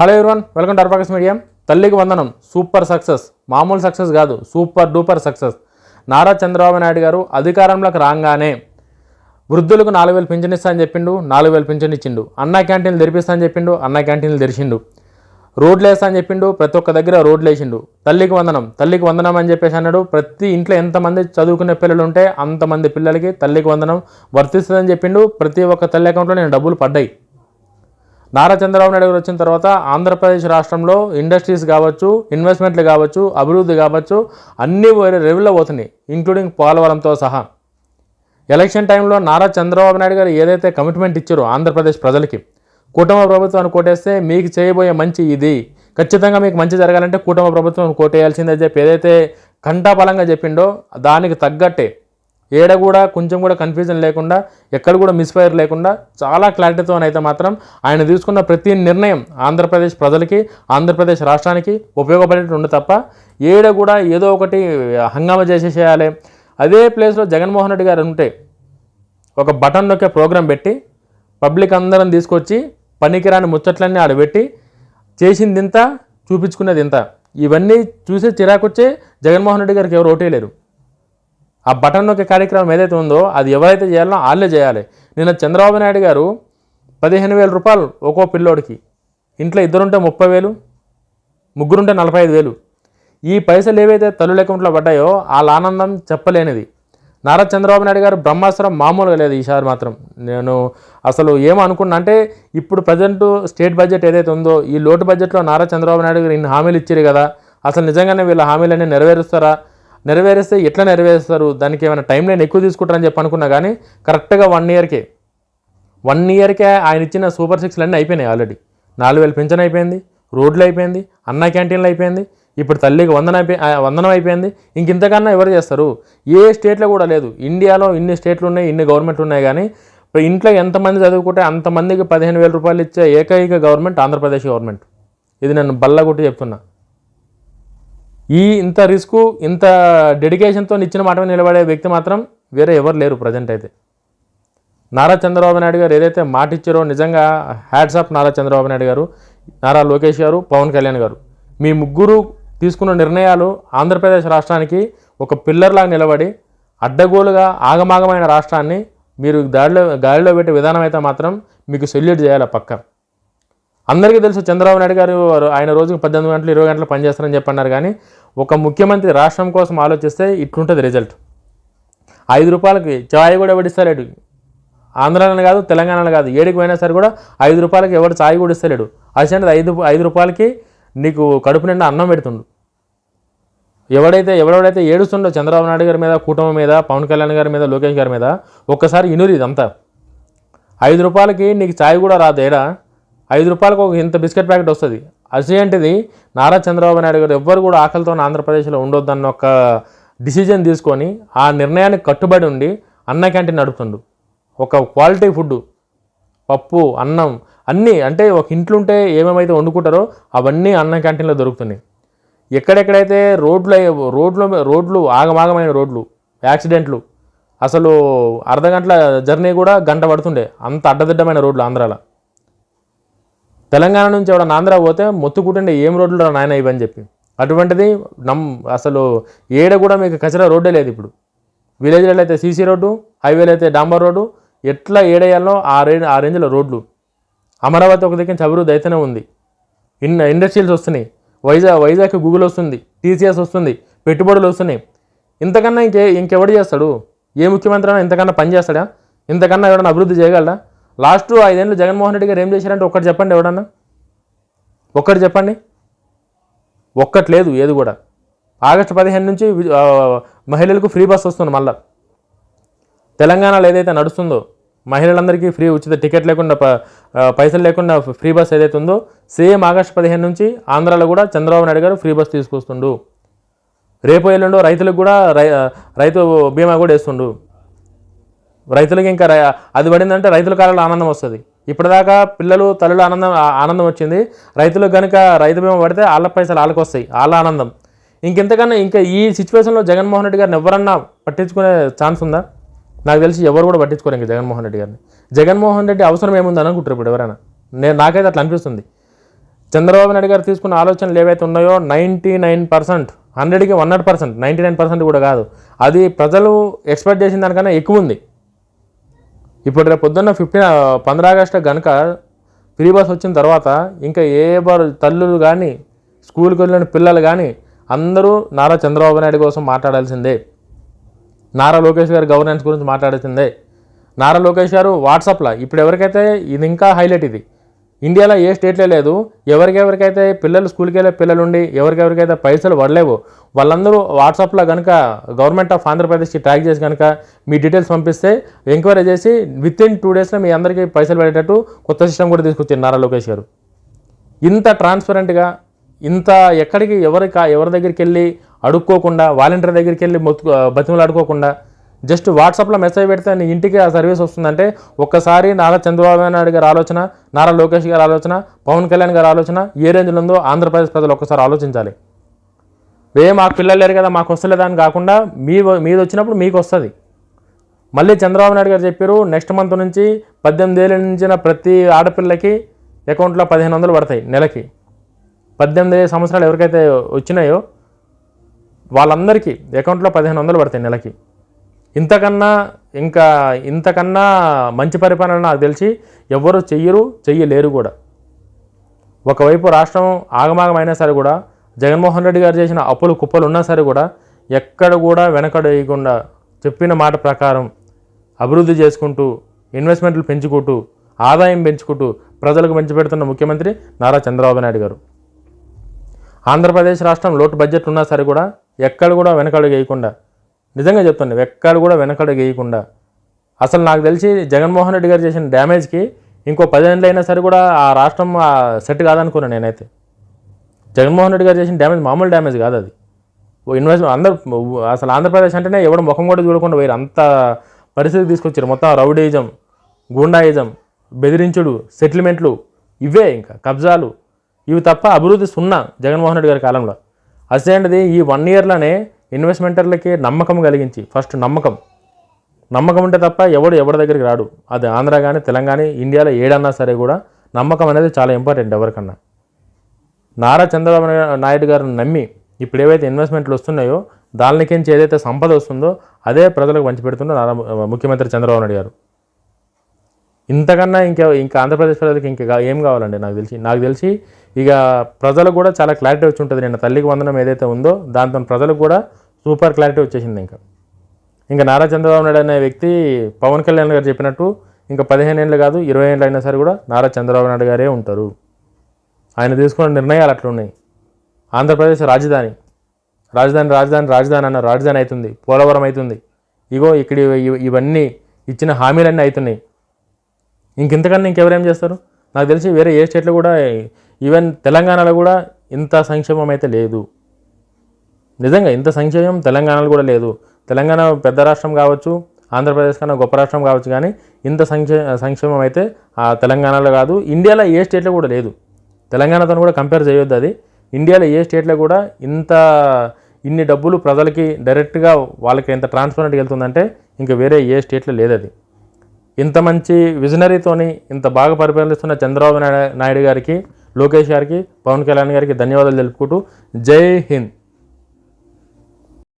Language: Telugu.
Hello everyone welcome to అర్పాకస్ medium. Thalliki Vandanam super success. మామూలు సక్సెస్ కాదు super duper success. Nara Chandrababu Naidu garu అధికారంలోకి రాగానే వృద్ధులకు నాలుగు వేలు పింఛన్ ఇస్తా అని చెప్పిండు నాలుగు వేలు పింఛన్ ఇచ్చిండు. అన్న క్యాంటీన్లు తెరిపిస్తా అని చెప్పిండు అన్న క్యాంటీన్లు తెరిచిండు. రోడ్లు వేస్తా అని చెప్పిండు ప్రతి ఒక్క దగ్గర రోడ్లు వేసిండు. తల్లికి వందనం తల్లికి వందనం అని చెప్పేసి అన్నాడు. ప్రతి ఇంట్లో ఎంతమంది చదువుకునే పిల్లలు ఉంటే అంతమంది పిల్లలకి తల్లికి వందనం వర్తిస్తుందని చెప్పిండు. ప్రతి ఒక్క తల్లి అకౌంట్లో నేను డబ్బులు పడ్డాయి. నారా చంద్రబాబు నాయుడు గారు వచ్చిన తర్వాత ఆంధ్రప్రదేశ్ రాష్ట్రంలో ఇండస్ట్రీస్ కావచ్చు ఇన్వెస్ట్మెంట్లు కావచ్చు అభివృద్ధి కావచ్చు అన్నీ వేరే రెవెల్లో పోతున్నాయి ఇంక్లూడింగ్ పోలవరంతో సహా. ఎలక్షన్ టైంలో నారా చంద్రబాబు నాయుడు గారు ఏదైతే కమిట్మెంట్ ఇచ్చారో ఆంధ్రప్రదేశ్ ప్రజలకి కుటుంబ ప్రభుత్వాన్ని కోటేస్తే మీకు చేయబోయే మంచి ఇది. ఖచ్చితంగా మీకు మంచి జరగాలంటే కుటుంబ ప్రభుత్వం కోటేయాల్సిందే చెప్పి ఏదైతే కంటాపలంగా చెప్పిండో దానికి తగ్గట్టే ఏడ కూడా కొంచెం కూడా కన్ఫ్యూజన్ లేకుండా ఎక్కడ కూడా మిస్ఫైర్ లేకుండా చాలా క్లారిటీతో అయితే మాత్రం ఆయన తీసుకున్న ప్రతి నిర్ణయం ఆంధ్రప్రదేశ్ ప్రజలకి ఆంధ్రప్రదేశ్ రాష్ట్రానికి ఉపయోగపడేటట్టు ఉండు తప్ప ఏడ కూడా ఏదో ఒకటి హంగామా చేసేసేయాలి. అదే ప్లేస్లో జగన్మోహన్ రెడ్డి గారు ఉంటే ఒక బటన్ నొక్కే ప్రోగ్రాం పెట్టి పబ్లిక్ అందరం తీసుకొచ్చి పనికిరాని ముచ్చట్లన్నీ ఆడబెట్టి చేసింది ఇంత చూపించుకునేది ఇంత. ఇవన్నీ చూసే చిరాకొచ్చే జగన్మోహన్ రెడ్డి గారికి ఎవరు ఓటేయలేరు ఆ బటన్ నొక్కే కార్యక్రమం ఏదైతే ఉందో అది ఎవరైతే చేయాలో వాళ్ళే చేయాలి. నిన్న చంద్రబాబు నాయుడు గారు పదిహేను వేల రూపాయలు ఒక్కో పిల్లోడికి. ఇంట్లో ఇద్దరుంటే ముప్పై వేలు ముగ్గురుంటే నలభై ఐదు వేలు. ఈ పైసలు ఏవైతే తల్లుల అకౌంట్లో పడ్డాయో వాళ్ళ ఆనందం చెప్పలేనిది. నారా చంద్రబాబు నాయుడు గారు బ్రహ్మాస్త్రం మామూలుగా లేదు ఈసారి మాత్రం. నేను అసలు ఏమనుకున్నా అంటే ఇప్పుడు ప్రజెంట్ స్టేట్ బడ్జెట్ ఏదైతే ఉందో ఈ లోటు బడ్జెట్లో నారా చంద్రబాబు నాయుడు గారు ఇన్ని హామీలు ఇచ్చారు కదా అసలు నిజంగానే వీళ్ళ హామీలన్నీ నెరవేరుస్తారా? నెరవేరిస్తే ఎట్లా నెరవేరుస్తారు? దానికి ఏమైనా టైం లైన్ ఎక్కువ తీసుకుంటారని చెప్పి అనుకున్నా కానీ కరెక్ట్గా వన్ ఇయర్కే వన్ ఇయర్కే ఆయన ఇచ్చిన సూపర్ సిక్స్లు అన్నీ అయిపోయినాయి ఆల్రెడీ నాలుగు వేలు పింఛన్ అయిపోయింది రోడ్లు అయిపోయింది అన్న క్యాంటీన్లు అయిపోయింది ఇప్పుడు తల్లికి వందనం అయిపోయి వందనం అయిపోయింది. ఇంక ఇంతకన్నా ఎవరు చేస్తారు? ఏ స్టేట్లో కూడా లేదు. ఇండియాలో ఇన్ని స్టేట్లు ఉన్నాయి ఇన్ని గవర్నమెంట్లు ఉన్నాయి కానీ ఇప్పుడు ఇంట్లో ఎంతమంది చదువుకుంటే అంతమందికి పదిహేను వేల రూపాయలు ఇచ్చే ఏకైక గవర్నమెంట్ ఆంధ్రప్రదేశ్ గవర్నమెంట్ ఇది నేను బల్లగొట్టి చెప్తున్నా. ఈ ఇంత రిస్క్ ఇంత డెడికేషన్తో ఇచ్చిన మాట నిలబడే వ్యక్తి మాత్రం వేరే ఎవరు లేరు ప్రజెంట్ అయితే. నారా చంద్రబాబు నాయుడు గారు ఏదైతే మాట ఇచ్చారో నిజంగా హ్యాట్స్ ఆఫ్ నారా చంద్రబాబు నాయుడు గారు నారా లోకేష్ గారు పవన్ కళ్యాణ్ గారు. మీ ముగ్గురు తీసుకున్న నిర్ణయాలు ఆంధ్రప్రదేశ్ రాష్ట్రానికి ఒక పిల్లర్లాగా నిలబడి అడ్డగోలుగా ఆగమాగమైన రాష్ట్రాన్ని మీరు దాడిలో గాలిలో పెట్టే విధానం అయితే మాత్రం మీకు సెల్యూట్ చేయాలి పక్క. అందరికీ తెలుసు చంద్రబాబు నాయుడు గారు వారు- ఆయన రోజుకు పద్దెనిమిది గంటలు ఇరవై గంటలు పనిచేస్తారని చెప్పన్నారు కానీ ఒక ముఖ్యమంత్రి రాష్ట్రం కోసం ఆలోచిస్తే ఇట్లుంటుంది రిజల్ట్ ఐదు రూపాయలకి చాయ్ కూడా ఎవడిస్తలేడు ఆంధ్రాలో కాదు తెలంగాణలో కాదు. ఏడికి పోయినా సరే కూడా ఐదు రూపాయలకి ఎవడు చాయ్ కూడా ఇస్తలేడు. అసలు ఐదు ఐదు రూపాయలకి నీకు కడుపు నిండా అన్నం పెడుతుండు. ఎవడైతే ఎవడెవడైతే ఏడుస్తుండో చంద్రబాబు నాయుడు గారి మీద కూటమి మీద పవన్ కళ్యాణ్ గారి మీద లోకేష్ గారి మీద ఒక్కసారి ఇనురి ఇదంతా. ఐదు రూపాయలకి నీకు చాయ్ కూడా రాదు ఏడా ఐదు రూపాయలకు ఒక ఇంత బిస్కెట్ ప్యాకెట్ వస్తుంది. అసేంటిది నారా చంద్రబాబు నాయుడు గారు ఎవ్వరు కూడా ఆకలితో ఆంధ్రప్రదేశ్లో ఉండొద్దన్న ఒక డిసిజన్ తీసుకొని ఆ నిర్ణయానికి కట్టుబడి ఉండి అన్న క్యాంటీన్ నడుపుతుండు. ఒక క్వాలిటీ ఫుడ్ పప్పు అన్నం అన్నీ అంటే ఒక ఇంట్లో ఉంటే ఏమేమైతే వండుకుంటారో అవన్నీ అన్న క్యాంటీన్లో దొరుకుతున్నాయి. ఎక్కడెక్కడైతే రోడ్లు రోడ్లు రోడ్లు ఆగమాగమైన రోడ్లు యాక్సిడెంట్లు అసలు అర్ధ గంటల జర్నీ కూడా గంట పడుతుండే. అంత అడ్డదిడ్డమైన రోడ్లు ఆంధ్రాలో. తెలంగాణ నుంచి ఎవడన్నా ఆంధ్ర పోతే మొత్తుకుంటుండే ఏం రోడ్లు రా నాయన ఇవని చెప్పి. అటువంటిది నమ్ అసలు ఏడ కూడా మీకు కచరా రోడ్డే లేదు ఇప్పుడు. విలేజ్లలో అయితే సీసీ రోడ్డు హైవేలో అయితే డాంబర్ రోడ్డు ఎట్లా ఏడేయాలో ఆ రే ఆ రేంజ్లో రోడ్లు. అమరావతి ఒక దగ్గర నుంచి అభివృద్ధి అయితేనే ఉంది. ఇన్ ఇండస్ట్రీస్ వస్తున్నాయి. వైజాగ్ వైజాగ్ గూగుల్ వస్తుంది టీసీఎస్ వస్తుంది పెట్టుబడులు వస్తున్నాయి. ఇంతకన్నా ఇంకే ఇంకెవడు చేస్తాడు? ఏ ముఖ్యమంత్రి అయినా ఇంతకన్నా పని చేస్తాడా? ఇంతకన్నా ఎవడన్నా అభివృద్ధి చేయగలడా? లాస్ట్ ఐదేళ్ళు జగన్మోహన్ రెడ్డి గారు ఏం చేశారంటే ఒక్కటి చెప్పండి ఎవడన్నా ఒక్కటి చెప్పండి. ఒక్కటి లేదు ఏది కూడా. ఆగస్టు పదిహేను నుంచి వి- మహిళలకు ఫ్రీ బస్ వస్తుంది మళ్ళా. తెలంగాణలో ఏదైతే నడుస్తుందో మహిళలందరికీ ఫ్రీ ఉచిత టికెట్ లేకుండా పైసలు లేకుండా ఫ్రీ బస్ ఏదైతే ఉందో సేమ్ ఆగస్టు పదిహేను నుంచి ఆంధ్రాలో కూడా చంద్రబాబు నాయుడు గారు ఫ్రీ బస్ తీసుకొస్తుండు. రేపు ఎల్లుండో రైతులకు కూడా రై రైతు బీమా కూడా వేస్తుండు. రైతులకి ఇంకా అది పడిందంటే రైతుల కాలంలో ఆనందం వస్తుంది. ఇప్పటిదాకా పిల్లలు తల్లుల ఆనందం ఆనందం వచ్చింది. రైతులకు కనుక రైతు బీమా పడితే వాళ్ళ పైసలు వాళ్ళకి వస్తాయి వాళ్ళ ఆనందం. ఇంకెంతకన్నా ఇంకా ఈ సిచ్యువేషన్లో జగన్మోహన్ రెడ్డి గారిని ఎవరన్నా పట్టించుకునే ఛాన్స్ ఉందా? నాకు తెలిసి ఎవరు కూడా పట్టించుకోరు ఇంకా జగన్మోహన్ రెడ్డి గారిని. జగన్మోహన్ రెడ్డి అవసరం ఏముందని అనుకుంటారు ఇప్పుడు ఎవరైనా. నేను నాకైతే అట్లా అనిపిస్తుంది. చంద్రబాబు నాయుడు గారు తీసుకున్న ఆలోచనలు ఏవైతే ఉన్నాయో నైంటీ నైన్ పర్సెంట్ హండ్రెడ్కి one hundred percent ninety nine percent కూడా కాదు. అది ప్రజలు ఎక్స్పెక్ట్ చేసిన దానికన్నా ఎక్కువ ఉంది. ఇప్పుడు రేపు పొద్దున్న ఫిఫ్టీన్ పంద్ర ఆగస్టు కనుక ఫ్రీ బస్ వచ్చిన తర్వాత ఇంకా ఏ బారు తల్లులు కానీ స్కూల్కి వెళ్ళిన పిల్లలు కానీ అందరూ నారా చంద్రబాబు నాయుడు కోసం మాట్లాడాల్సిందే. నారా లోకేష్ గారి గవర్నెన్స్ గురించి మాట్లాడాల్సిందే. నారా లోకేష్ గారు వాట్సాప్లో ఇప్పుడు ఎవరికైతే ఇది ఇంకా హైలైట్ ఇది ఇండియాలో ఏ స్టేట్లో లేదు ఎవరికెవరికైతే పిల్లలు స్కూల్కి వెళ్ళే పిల్లలు ఉండి ఎవరికెవరికైతే పైసలు పడలేవు వాళ్ళందరూ వాట్సాప్లో కనుక గవర్నమెంట్ ఆఫ్ ఆంధ్రప్రదేశ్కి ట్రాక్ చేసి కనుక మీ డీటెయిల్స్ పంపిస్తే ఎంక్వైరీ చేసి విత్ ఇన్ టూ డేస్లో మీ అందరికీ పైసలు పడేటట్టు కొత్త సిస్టమ్ కూడా తీసుకొచ్చారు నారా లోకేష్ గారు. ఇంత ట్రాన్స్పరెంట్గా ఇంత ఎక్కడికి ఎవరి ఎవరి దగ్గరికి వెళ్ళి అడుక్కోకుండా వాలంటీర్ దగ్గరికి వెళ్ళి మొత్తు బతిమలు అడుక్కోకుండా జస్ట్ వాట్సాప్లో మెసేజ్ పెడితే నీ ఇంటికి ఆ సర్వీస్ వస్తుందంటే ఒక్కసారి నారా చంద్రబాబు నాయుడు గారి ఆలోచన నారా లోకేష్ గారి ఆలోచన పవన్ కళ్యాణ్ గారి ఆలోచన ఏ రేంజ్లో ఉందో ఆంధ్రప్రదేశ్ ప్రజలు ఒక్కసారి ఆలోచించాలి. వే మాకు పిల్లలు లేరు కదా మాకు వస్తలేదా అని కాకుండా మీ మీది వచ్చినప్పుడు మీకు వస్తుంది. మళ్ళీ చంద్రబాబు నాయుడు గారు చెప్పారు నెక్స్ట్ మంత్ నుంచి పద్దెనిమిది ఏళ్ళ నుంచిన ప్రతి ఆడపిల్లకి అకౌంట్లో పదిహేను వందలు పడతాయి నెలకి. పద్దెనిమిది సంవత్సరాలు ఎవరికైతే వచ్చినాయో వాళ్ళందరికీ అకౌంట్లో పదిహేను వందలు పడతాయి నెలకి. ఇంతకన్నా ఇంకా ఇంతకన్నా మంచి పరిపాలన నాకు తెలిసి ఎవ్వరూ చెయ్యరు చెయ్యలేరు కూడా. ఒకవైపు రాష్ట్రం ఆగమాగమైనా సరే కూడా జగన్మోహన్ రెడ్డి గారు చేసిన అప్పులు కుప్పలు ఉన్నా సరే కూడా ఎక్కడ కూడా వెనకడేయకుండా చెప్పిన మాట ప్రకారం అభివృద్ధి చేసుకుంటూ ఇన్వెస్ట్మెంట్లు పెంచుకుంటూ ఆదాయం పెంచుకుంటూ ప్రజలకు పెంచిపెడుతున్న ముఖ్యమంత్రి నారా చంద్రబాబు నాయుడు గారు. ఆంధ్రప్రదేశ్ రాష్ట్రం లోటు బడ్జెట్ ఉన్నా సరే కూడా ఎక్కడ కూడా వెనకడుగు వేయకుండా నిజంగా చెప్తాను ఎక్కడ కూడా వెనకడ గీయకుండా అసలు నాకు తెలిసి జగన్మోహన్ రెడ్డి గారు చేసిన డ్యామేజ్కి ఇంకో పదేళ్ళు అయినా సరే కూడా ఆ రాష్ట్రం ఆ సెట్ కాదనుకున్నాను నేనైతే. జగన్మోహన్ రెడ్డి గారు చేసిన డ్యామేజ్ మామూలు డ్యామేజ్ కాదు అది. ఓ ఇన్వెస్ట్ అందరు అసలు ఆంధ్రప్రదేశ్ అంటేనే ఎవడ ముఖం కూడా చూడకుండా పోయారు. అంత పరిస్థితి తీసుకొచ్చారు. మొత్తం రౌడీజం గూండాయిజం బెదిరించుడు సెటిల్మెంట్లు ఇవే ఇంకా కబ్జాలు. ఇవి తప్ప అభివృద్ధి సున్నా జగన్మోహన్ రెడ్డి గారి కాలంలో. అసేంటిది ఈ వన్ ఇయర్లోనే ఇన్వెస్ట్మెంటర్లకి నమ్మకం కలిగించి ఫస్ట్ నమ్మకం. నమ్మకం ఉంటే తప్ప ఎవడు ఎవరి దగ్గరికి రాడు. అది ఆంధ్ర కానీ తెలంగాణ ఇండియాలో ఏడన్నా సరే కూడా నమ్మకం అనేది చాలా ఇంపార్టెంట్ ఎవరికన్నా. నారా చంద్రబాబు నాయుడు గారిని నమ్మి ఇప్పుడు ఏవైతే ఇన్వెస్ట్మెంట్లు వస్తున్నాయో దానికించి ఏదైతే సంపద వస్తుందో అదే ప్రజలకు పంచిపెడుతుందో నారా ముఖ్యమంత్రి చంద్రబాబు నాయుడు గారు. ఇంతకన్నా ఇంకా ఇంకా ఆంధ్రప్రదేశ్ ప్రజలకు ఇంకా ఏం కావాలండి నాకు తెలిసి? నాకు తెలిసి ఇక ప్రజలకు కూడా చాలా క్లారిటీ వచ్చి ఉంటుంది. నిన్న తల్లికి వందనం ఏదైతే ఉందో దాంతో ప్రజలకు కూడా సూపర్ క్లారిటీ వచ్చేసింది ఇంకా. ఇంకా నారా చంద్రబాబు నాయుడు అనే వ్యక్తి పవన్ కళ్యాణ్ గారు చెప్పినట్టు ఇంకా పదిహేను ఏళ్ళు కాదు ఇరవై ఏళ్ళు అయినా సరే కూడా నారా చంద్రబాబు నాయుడు గారే ఉంటారు. ఆయన తీసుకున్న నిర్ణయాలు అట్లున్నాయి. ఆంధ్రప్రదేశ్ రాజధాని. రాజధాని రాజధాని రాజధాని అన్న రాజధాని అవుతుంది పోలవరం అవుతుంది. ఇగో ఇక్కడ ఇవన్నీ ఇచ్చిన హామీలన్నీ అవుతున్నాయి. ఇంకెంతకన్నా ఇంకెవరేం చేస్తారు? నాకు తెలిసి వేరే ఏ స్టేట్లో కూడా ఈవెన్ తెలంగాణలో కూడా ఇంత సంక్షేమం అయితే లేదు. నిజంగా ఇంత సంక్షేమం తెలంగాణలో కూడా లేదు. తెలంగాణ పెద్ద రాష్ట్రం కావచ్చు ఆంధ్రప్రదేశ్ కన్నా గొప్ప రాష్ట్రం కావచ్చు కానీ ఇంత సంక్షే సంక్షేమం అయితే ఆ తెలంగాణలో కాదు ఇండియాలో ఏ స్టేట్లో కూడా లేదు. తెలంగాణతో కూడా కంపేర్ చేయొద్దు అది. ఇండియాలో ఏ స్టేట్లో కూడా ఇంత ఇన్ని డబ్బులు ప్రజలకి డైరెక్ట్గా వాళ్ళకి ఎంత ట్రాన్స్పరెంట్గా వెళ్తుందంటే ఇంకా వేరే ఏ స్టేట్లో లేదు అది. ఇంత మంచి విజనరీతోని ఇంత బాగా పరిపాలిస్తున్న చంద్రబాబు నాయుడు నాయుడు గారికి లోకేష్ గారికి పవన్ కళ్యాణ్ గారికి ధన్యవాదాలు తెలుపుకుంటూ జై హింద్.